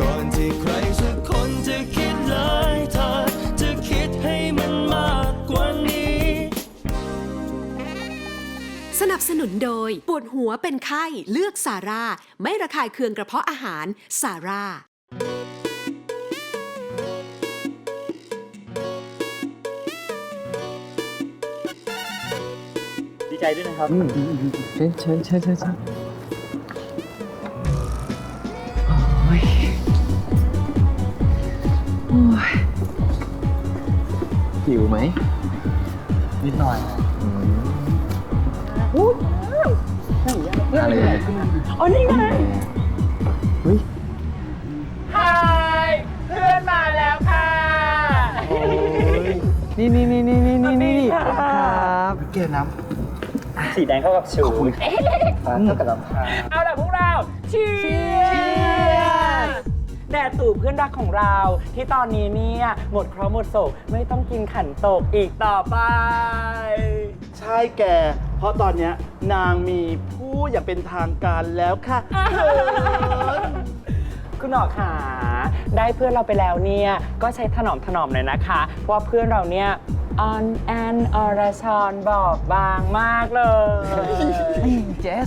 ก่อนที่ใครสักคนจะคิดร้ายเธอจะคิดให้มันมากกว่านี้ สนับสนุนโดย ปวดหัวเป็นไข้เลือกซาร่า ไม่ระคายเคืองกระเพาะอาหารซาร่า ดีใจด้วยนะครับ เชิญเชิญเชิญเชิญ หิวไหมนิดหน่อยอืมอะไรเนี่ยอ๋อนี่ไงเฮ้ยฮายเพื่อนมาแล้วค่ะนี่นี่นี่นี่นี่นี่นี่สวัสดีค่ะครับเกน้ำสีแดงเข้ากับชูฟ้าเข้ากับลำพาเอาล่ะพวกเราเชียร์ แด่ตู่เพื่อนรักของเรา ที่ตอนนี้เนี่ยหมดเคราะห์หมดโศกไม่ต้องกินขันโตกอีกต่อไป ใช่แก เพราะตอนเนี้ยนางมีผู้อย่างเป็นทางการแล้วค่ะคุณหนอขาได้เพื่อนเราไปแล้วเนี่ย ก็ใช้ถนอมถนอมหน่อยนะคะเพราะว่าเพื่อนเราเนี่ยออนแอนอรชรบอบบางมากเลย เจส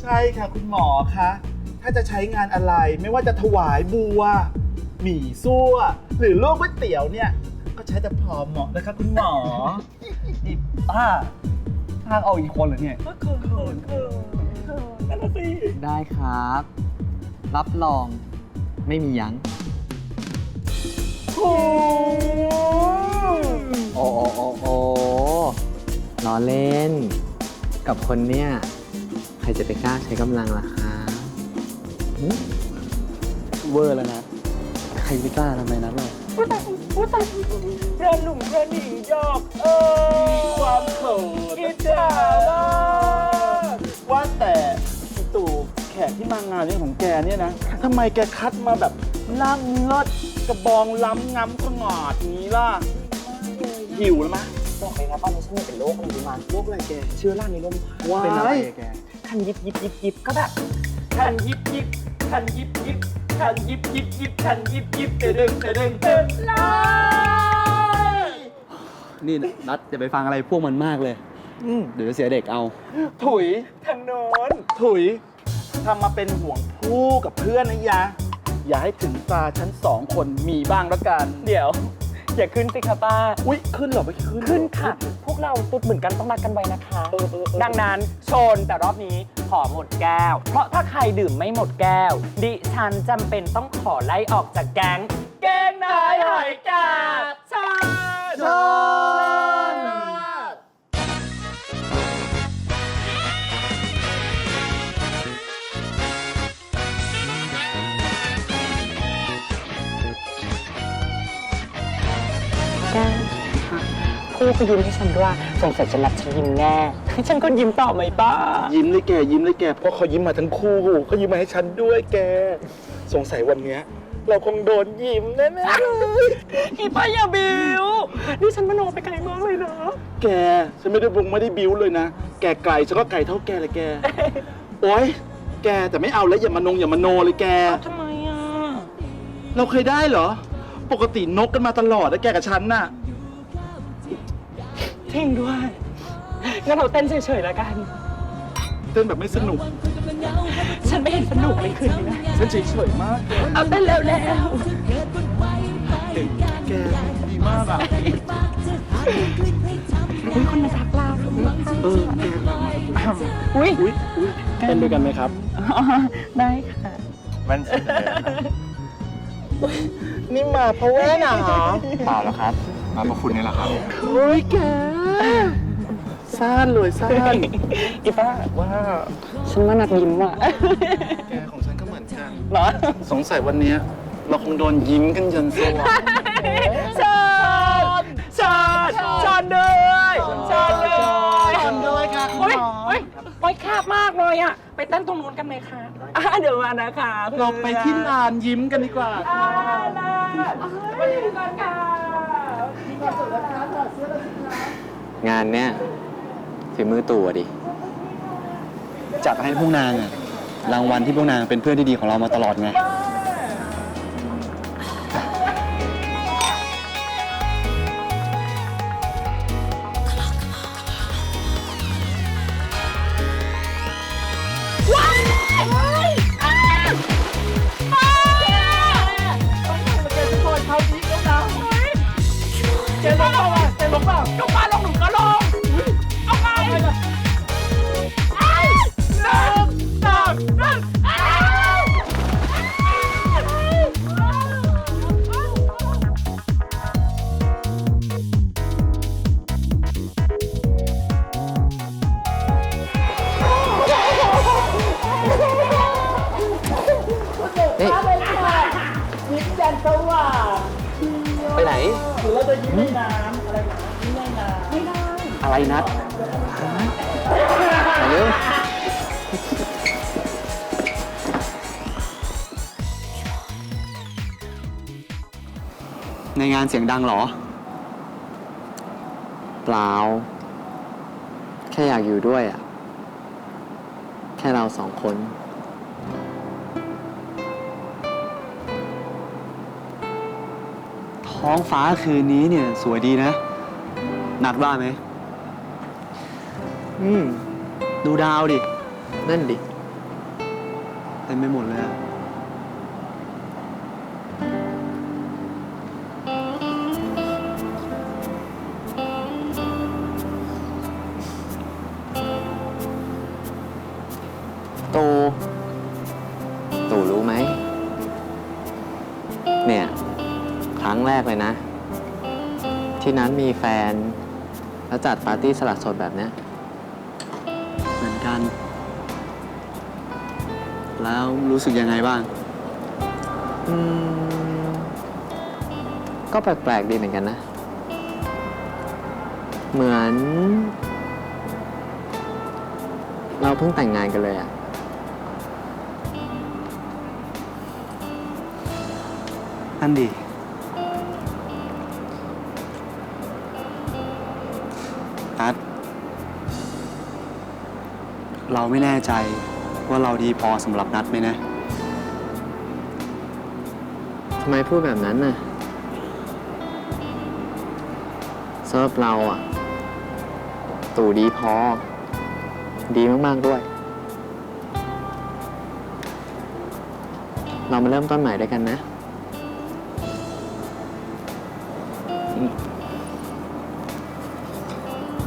ใช่ค่ะ คุณหมอคะ ถ้าจะใช้งานอะไรไม่ว่าจะถวายบัว หมี่ซั่ว หรือลวกก๋วยเตี๋ยวเนี่ย ก็ใช้แต่พอเหมาะนะคะคุณหมออีป้าทางเอาอีกคนเหรอเนี่ยเขินเขินเขินนั่นน่ะสิได้ครับ รับรองไม่มียั้งโอ้โอ้โอ้โอ้โอ้ล้อเล่น กับคนเนี่ย ใครจะไปกล้าใช้กำลังล่ะคะหึ เวอร์แล้วนะ ใครไม่กล้าทำไมนั้นเลยพูดตายพูดตายเพื่อนหนุ่มเพื่อนหญิงหยอกเออความเขินอิจฉามากว่าแต่พี่ตู่แขกที่มางานนี้ของแกเนี่ยนะทำไมแกคัดมาแบบล่ำเลิศกระบองล้ำง้ำขงอดอย่างนี้ล่ะหิวแล้วมะบอกเลยนะตอนนี้ฉันเป็นโรคอะไรรู้มั้ยโรคอะไรแกเชื้อราในลมว้ายเป็นอะไรอะแกคันยิบยิบยิบยิบก็แบบคันยิบยิบ ทันยิบยิบทันยิบยิบยิบทันยิบยิบเตดึงเตดึงเตดึงเลยนี่นัดอย่าไปฟังอะไรพวกมันมากเลยเดี๋ยวจะเสียเด็กเอา ถุยทางโน้นถุยทำมาเป็นห่วงผู้กับเพื่อนนะยะ อย่าให้ถึงตาชั้นสองคนมีบ้างละกัน เดี๋ยว อย่าขึ้นสิคะป้า อุ๊ยขึ้นเหรอไม่ขึ้นเหรอ ขึ้นค่ะ พวกเราตุ๊ดเหมือนกันต้องรักกันไว้นะคะ เออเออเออ ดังนั้นชนแต่รอบนี้ขอหมดแก้ว เพราะถ้าใครดื่มไม่หมดแก้ว ดิฉันจำเป็นต้องขอไล่ออกจากแก๊ง แก๊งนายหอยกาบชาชน พูดก็ยิ้มให้ฉันด้วยสงสัยจะรับฉันยิ้มแน่ฉันก็ยิ้มต่อไหมป้ายิ้มเลยแกยิ้มเลยแกเพราะเขายิ้มมาทั้งคู่เขายิ้มมาให้ฉันด้วยแก สงสัยวันเนี้ยเราคงโดนยิ้มแน่ๆเลยอีป้าอย่าบิวนี่ฉันมโนไปไกลมากเลยนะแกฉันไม่ได้บุงไม่ได้บิ้วเลยนะแกไก่ฉันก็ไก่เท่าแกเลยแกโอ๊ยแกแต่ไม่เอาแล้วอย่ามานงอย่ามโนเลยแกทำไมอะเราเคยได้เหรอ ปกตินกกันมาตลอดนะแกกับฉันน่ะ จริงด้วย งั้นเราเต้นเฉยๆแล้วกัน เต้นแบบไม่สนุก ฉันไม่เห็นสนุกเลยคืนนี้นะ ฉันเฉยๆมากเอาเต้นแล้วแล้วเก่งแกดีมากอะอุ้ยคนมาทักเราเออแกอุ้ยอุ๊ยอุ๊ยเต้นด้วยกันไหมครับอ๋อได้ค่ะ มันเสนอนี่มาเพราะว่าหนาเปล่าแล้วครับ มาเพราะคุณนี่แหละครับเฮ้ยแก ซ่านเลยซ่านอีป้าว่าฉันว่านัดยิ้มอะแกของฉันก็เหมือนกันเหรอสงสัยวันเนี้ยเราคงโดนยิ้มกันยันสว่างชนชนชนด้วยชนด้วยชนด้วยค่ะคุณโอ๊ยหมอโอ๊ยโอ๊ยแคบมากเลยอะ ไปเต้นตรงนู้นกันไหมคะอะเดี๋ยวมานะคะเราไปที่ลานยิ้มกันดีกว่าอ่าได้ไปดูกันค่ะ งานเนี้ยฝีมือตัวดิ จัดให้พวกนางอะรางวัลที่พวกนางเป็นเพื่อนที่ดีของเรามาตลอดไง อะยิ้มในน้ำอะไรนะยิ้มในน้ำไม่ได้อะไรนัดเร็วในงานเสียงดังเหรอ เปล่า แค่อยากอยู่ด้วยอะแค่เราสองคน ท้องฟ้าคืนนี้เนี่ย สวยดีนะ นัดว่าไหม อืม ดูดาวดิ นั่นดิ เต็มไปหมดเลยอะตูตูรู้ไหม เนี่ย ครั้งแรกเลยนะ ที่นั้นมีแฟน แล้วจัดปาร์ตี้สลัดสดแบบเนี้ยเหมือนกัน แล้วรู้สึกยังไงบ้าง อืม ก็แปลกๆดีเหมือนกันนะ เหมือน เราเพิ่งแต่งงานกันเลยอะนั่นดิ เราไม่แน่ใจว่าเราดีพอสำหรับนัดไหมนะ ทำไมพูดแบบนั้นน่ะสำหรับเราอะ ตู่ดีพอ ดีมาก ๆ ด้วย เรามาเริ่มต้นใหม่ด้วยกันนะ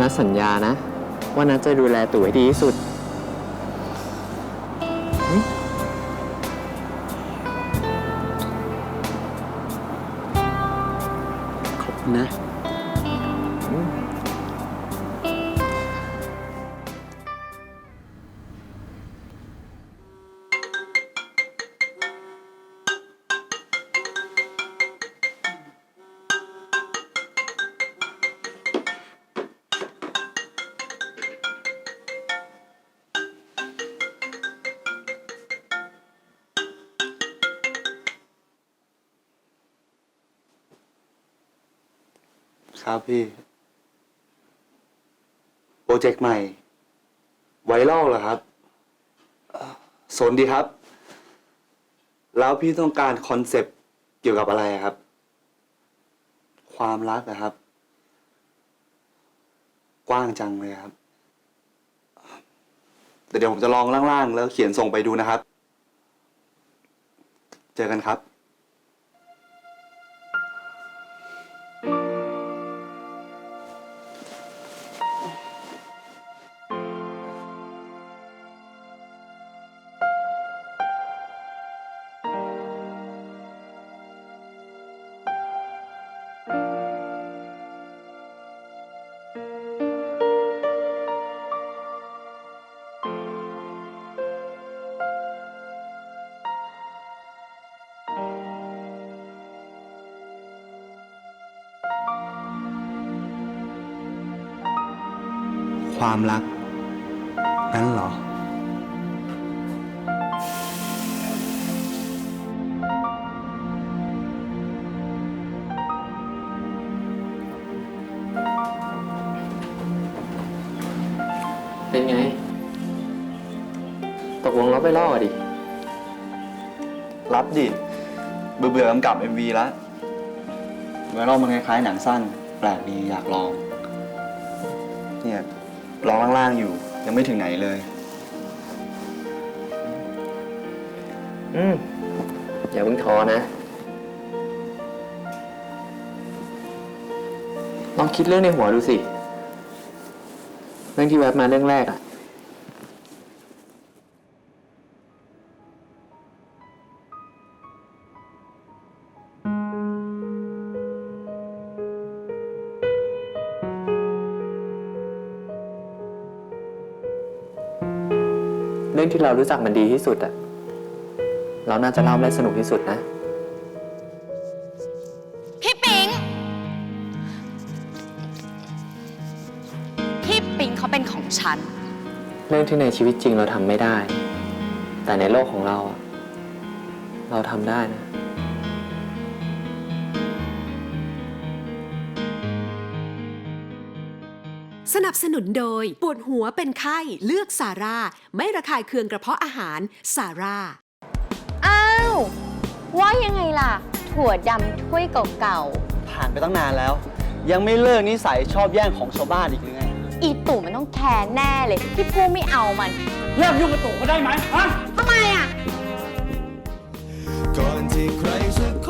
นัดสัญญานะ ว่านัดจะดูแลตู่ให้ดีที่สุด นะ ครับพี่โปรเจกต์ใหม่ ไวรัลเหรอครับสนดีครับ แล้วพี่ต้องการคอนเซปต์เกี่ยวกับอะไรครับ ความรักนะครับ กว้างจังเลยครับแต่เดี๋ยวผมจะลองล่างๆ แล้วเขียนส่งไปดูนะครับ เจอกันครับ ความรักนั้นเหรอเป็นไง ตกลงเราไปล่อดิ รับดิ เบื่อเบื่อกำกับ MV แล้วไวรัลมันคล้ายๆหนังสั้น แปลกดีอยากลอง เนี่ย รองล่างๆอยู่ ยังไม่ถึงไหนเลย อืม อย่าเพิ่งท้อนะ ลองคิดเรื่องในหัวดูสิ เรื่องที่แวบมาเรื่องแรกอะ รื่องที่เรารู้จักมันดีที่สุดอะเราน่าจะเล่าได้สนุกที่สุดนะ พี่ปิง พี่ปิงเขาเป็นของฉัน เรื่องที่ในชีวิตจริงเราทำไม่ได้ แต่ในโลกของเราอะเราทำได้นะ สนับสนุนโดย ปวดหัวเป็นไข้ เลือกซาร่า ไม่ระคายเคืองกระเพาะอาหารซาร่า อ้าว ว่ายังไงล่ะ ถั่วดำถ้วยเก่าผ่านไปตั้งนานแล้ว ยังไม่เลิกนิสัยชอบแย่งของชาวบ้านอีกหรือไงๆ อีตู่มันต้องแคร์แน่เลย ที่พูไม่เอามัน เลิกยุ่งกับตู่ก็ได้ไหมฮะ ทำไมอะ ก่อนที่ใครสัก